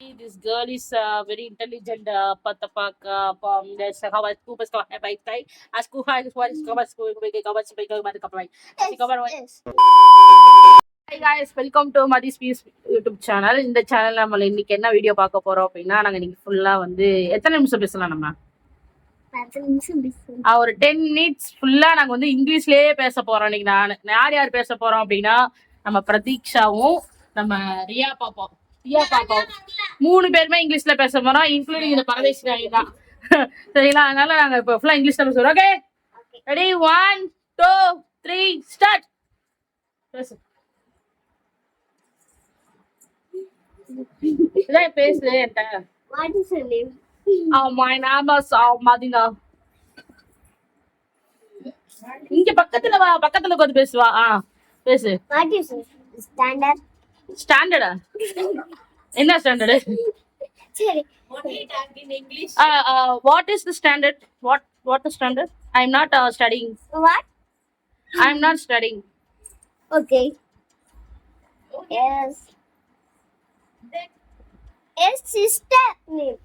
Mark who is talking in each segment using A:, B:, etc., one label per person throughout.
A: This girl is uh, very intelligent. Uh, Patapak, uh, um, there's a kawas, kupas ka, hai bai tai. As ku hai, what is kawas, ku ku kawas, bai ka bai ka bai. Asi kabar bai.
B: Yes.
A: Hi guys, welcome to Madis Peace YouTube channel இந்த channel நம்ம இன்னைக்கு என்ன video பார்க்க போறோம் அப்படின்னா நாங்க இன்னைக்கு ஃபுல்லா வந்து எத்தனை நிமிஷம் பேசலாம் நம்ம ஒரு டென் மினிட்ஸ் ஃபுல்லா நாங்க வந்து இங்கிலீஷ்லயே பேச போறோம் இன்னைக்கு நான் யார் யார் பேச போறோம் அப்படின்னா நம்ம பிரதீக்ஷாவும் நம்ம ரியா பாப்பாவும் ரியா பாப்பாவும் மூணு பேருமே இங்கிலீஷ்ல பேச போறோம் இன்க்ளூடிங் இந்த பரதேசி நாய் தான். சரிங்களா? அதனால நாங்க இப்போ ஃபுல்லா இங்கிலீஷ்ல பேசுறோம் okay ready one two three start பேசு. இதான் பேசு என்கிட்ட. Oh, my name is Madina. இங்க பக்கத்துல வா பக்கத்துல உட்காந்து பேசுவா. ஆ பேசு.
B: What is?
A: ஸ்டாண்டர்டா என்ன ஸ்டாண்டர்டு
B: சரி.
A: What is the standard what what the standard I am not studying
B: What?
A: I am not studying
B: Okay. Yes. Yes, sister name.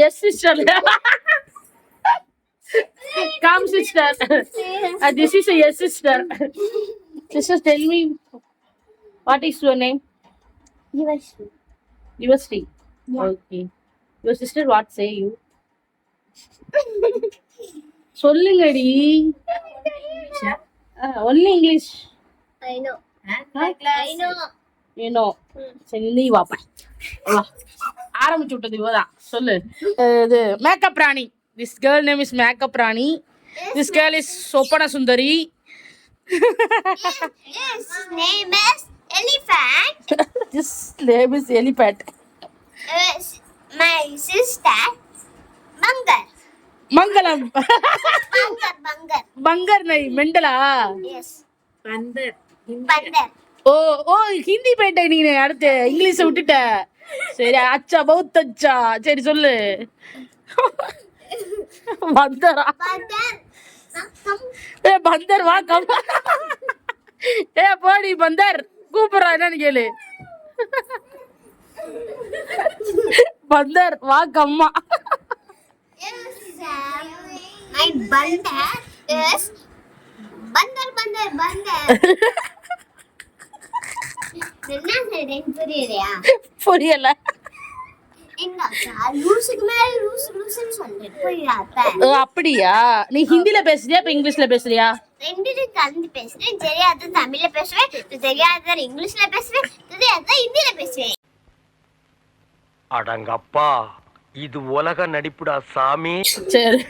A: Yes sister come sister this is yes sister sister tell me what is your name
B: Yuvashri.
A: Yuvashri.
B: Yeah.
A: Okay your sister what say you சொல்லுங்கடி. Only English
B: I know. I know.
A: ஏனோ சரி நீ வாப்பா ஆரம்பிச்சு விட்டது இவதான் சொல்லு. இது makeup Rani. This girl name is makeup Rani. This girl is Soppana Sundari
B: Yes, name is elephant.
A: This name is elephant
B: Yes, my sister Bangar.
A: Mangalam
B: Bangar, Bangar.
A: Bangar நை மெண்டலா
B: Yes. Bandar. Bandar.
A: ஓ ஓ ஹிந்தி போயிட்ட நீ அடுத்து இங்கிலீஷ விட்டுட்ட சரி அச்சா both அச்சா சரி சொல்லு பந்தரா
B: Bandar. Come.
A: ஏ பந்தர் வா கம் ஏ போடி பந்தர் கூப்பிடுறா என்னன்னு கேளு. பந்தர் வா கம்மா.
B: My bandar is bandar, bandar, bandar. என்ன சொல்றேன்னு புரியலையா?
A: புரியல. அப்படியா? நீ ஹிந்தில பேசுறியா இப்ப இங்கிலீஷ்ல பேசுறியா?
B: ரெண்டு கலந்து பேசுறேன் தெரியாத தமிழ்ல பேசுவேன் தெரியாத இங்கிலீஷ்ல பேசுவேன் தெரியாத ஹிந்தில பேசுவேன்
C: அடங்கப்பா இது உலக நடிப்புடா சாமி
A: சரி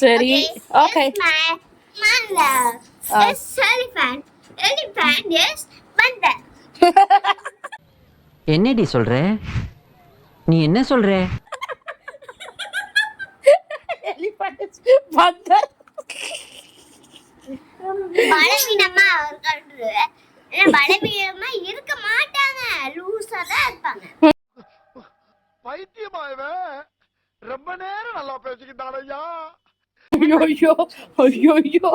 A: சரி okay
B: Yes, my mother. Yes, elephant. Elephant, yes, bandar.
D: என்னடி சொல்ற நீ என்ன சொல்ற
A: பந்தர்
B: பலவீனமா அவர்கள் பலவீனமா இருக்க மாட்டாங்க. லூசா தான் இருப்பாங்க.
C: பைத்தியமா ரொம்ப நேரம் நல்லா பேசிக்கிட்டான் ஐயா
A: ஐயோ ஐயோ.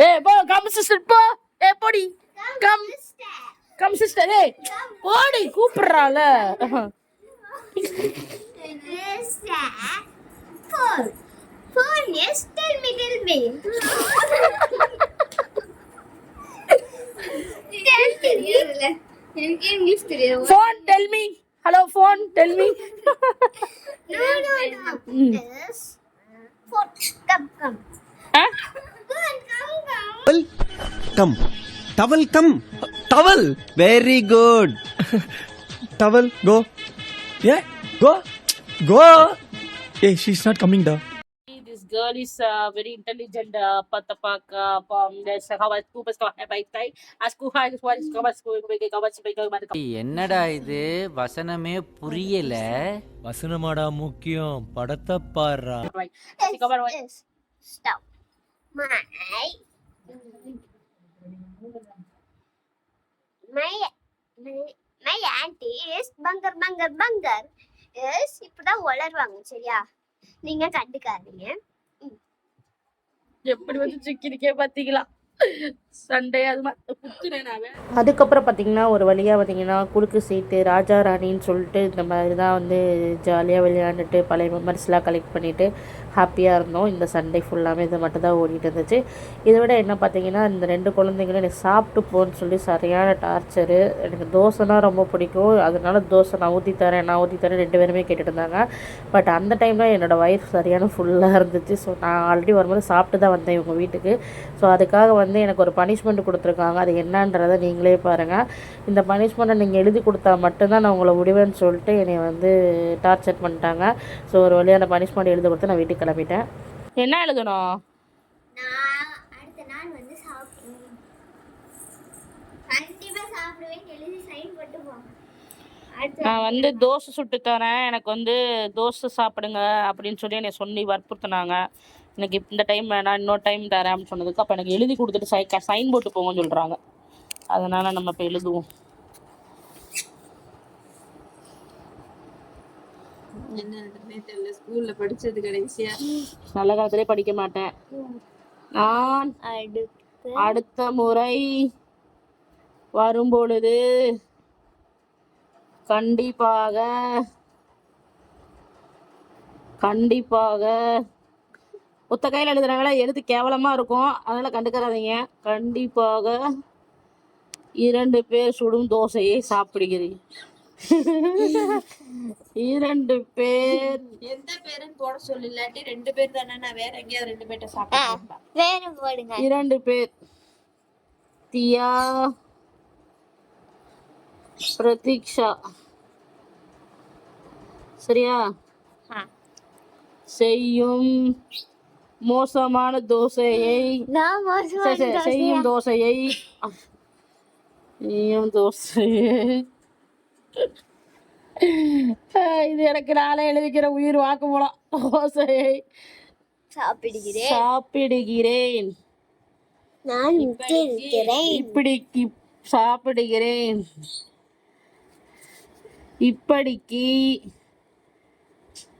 A: ஏ போ கம் சிஸ்டர் போ. ஏ போடி. Come
B: sister.
A: கம் சிஸ்டர் ஏ போடி கூப்பிடுறால.
B: Phone. Phone, yes, tell me, tell me. Tell தெரியாதுல்ல. எனக்கு இங்கிலீஷ் தெரியாது
A: phone tell me hello phone tell me
B: No, no, no. Yes. Phone. Come, come. Phone, come, come.
E: come towel come towel very good towel go yeah go go hey she's not coming down
A: This girl is uh, very intelligent. Uh, patapak, uh, um, there's a kawas, kupas ka, hai bai tai. As ku hai, what is kawas, ku ku ku kawas, bai ka bai ka
D: என்னடா இது வசனமே புரியல
F: வசனமாடா முக்கியம் படத்தை பாடுறா.
B: Stop. My my my auntie auntie Bangar Bangar Bangar yes இப்பதான் வளருவாங்க சரியா? நீங்க கண்டுக்காதீங்க. ம்.
A: எப்படி வந்து சிக்கிருக்கே பார்த்தீங்களா சண்டே அது அதுக்கப்புறம் பார்த்தீங்கன்னா ஒரு வழியாக பார்த்தீங்கன்னா குறுக்கு சீட்டு ராஜா ராணின்னு சொல்லிட்டு இந்த மாதிரி தான் வந்து ஜாலியாக விளையாண்டுட்டு பழைய மெமரிஸ்லாம் கலெக்ட் பண்ணிவிட்டு ஹாப்பியாக இருந்தோம். இந்த சண்டே ஃபுல்லாமே இது மட்டும் தான் ஓடிட்டு இருந்துச்சு. இதை விட என்ன பார்த்தீங்கன்னா இந்த ரெண்டு குழந்தைங்களும் எனக்கு சாப்பிட்டு போன்னு சொல்லி சரியான டார்ச்சரு எனக்கு தோசைனா ரொம்ப பிடிக்கும். அதனால தோசை நான் ஊற்றி தரேன் நான் ஊற்றி தரேன் ரெண்டு பேருமே கேட்டுட்டு இருந்தாங்க. பட் அந்த டைமில் என்னோடய வயிறு சரியான ஃபுல்லாக இருந்துச்சு. ஸோ நான் ஆல்ரெடி வரும்போது சாப்பிட்டு தான் வந்தேன் இவங்க வீட்டுக்கு. ஸோ அதுக்காக வந்து எனக்கு ஒரு பனிஷ்மெண்ட் கொடுத்துருக்காங்க. அது என்னன்றதை நீங்களே பாருங்கள் இந்த பனிஷ்மெண்ட்டை நீங்கள் எழுதி கொடுத்தா மட்டும்தான் நான் உங்களை விடுவேன்னு சொல்லிட்டு என்னை வந்து டார்ச்சர் பண்ணிட்டாங்க. ஸோ ஒரு வழியாக அந்த பனிஷ்மெண்ட் எழுதி கொடுத்து நான் வீட்டுக்கு கிளம்பிட்டேன். என்ன எழுதணும்?
B: வந்து
A: நான் வந்து தோசை சுட்டு தரேன். எனக்கு வந்து தோசை சாப்பிடுங்க அப்படின்னு சொல்லி என்னை சொல்லி வற்புறுத்தினாங்க. எனக்கு இந்த டைம் வேணாம் இன்னொரு டைம் தரேன் அப்படின்னு சொன்னதுக்கு அப்போ எனக்கு எழுதி கொடுத்துட்டு சை சைன் போட்டு போங்கன்னு சொல்கிறாங்க அதனால நம்ம இப்போ எழுதுவோம். நல்ல காலத்திலே படிக்க மாட்டேன். நான்
B: அடுத்து?
A: அடுத்த முறை வரும்பொழுது கண்டிப்பாக கண்டிப்பாக ஒத்த கையில் எழுதுறாங்களா? எழுத்து கேவலமா இருக்கும். அதனால கண்டுக்கிறாதீங்க கண்டிப்பாக இரண்டு பேர் சுடும் தோசையை சாப்பிடுகிறேன் இரண்டு பேர்
G: எந்த பேருன்னு போட சொல்லு இல்லாட்டி ரெண்டு பேர் தானே நான் வேற எங்கேயாவது ரெண்டு பேர்ட்ட சாப்பிட்டேன்
B: வேற போடுங்க.
A: இரண்டு பேர். தியா பிரதீக்ஷா. சரியா. செய்யும் மோசமான தோசையை செய்யும் தோசையை. செய்யும் தோசையை. இது எனக்கு நாளே எழுதிக்கிற உயிர் வாக்கு மூலம் தோசையை
B: சாப்பிடுகிறேன்.
A: சாப்பிடுகிறேன்.
B: நான்
A: இப்படி இப்- சாப்பிடுகிறேன். இப்படிக்கு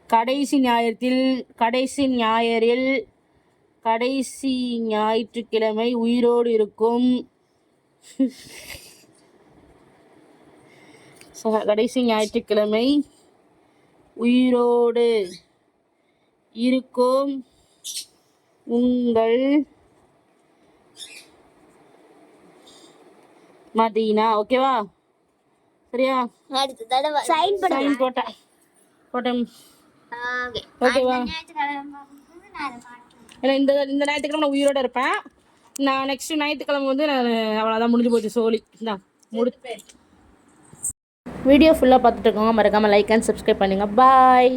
A: கடைசி ஞாயிறத்தில் கடைசி ஞாயிறில் கடைசி ஞாயிற்றுக்கிழமை உயிரோடு இருக்கும். கடைசி ஞாயிற்றுக்கிழமை உயிரோடு இருக்கும். உங்கள் மதீனா ஓகேவா? சரியா?
B: அடுத்த தடவை. சைன் பண்ணுங்க
A: சைன் போட்டேன். போட்டேன்.
B: ஓகே.
A: ஓகேவா? ஏன்னா இந்த இந்த ஞாயிற்றுக்கிழமை நான் உயிரோட இருப்பேன். நான் நெக்ஸ்ட் ஞாயிற்றுக்கிழமை வந்து நான் அவ்வளோதான் முடிஞ்சு போச்சு சோழி தான் முடி. வீடியோ ஃபுல்லாக பார்த்துட்டு இருக்கோங்க மறக்காமல் லைக் அண்ட் சப்ஸ்கிரைப் பண்ணுங்கள் பாய்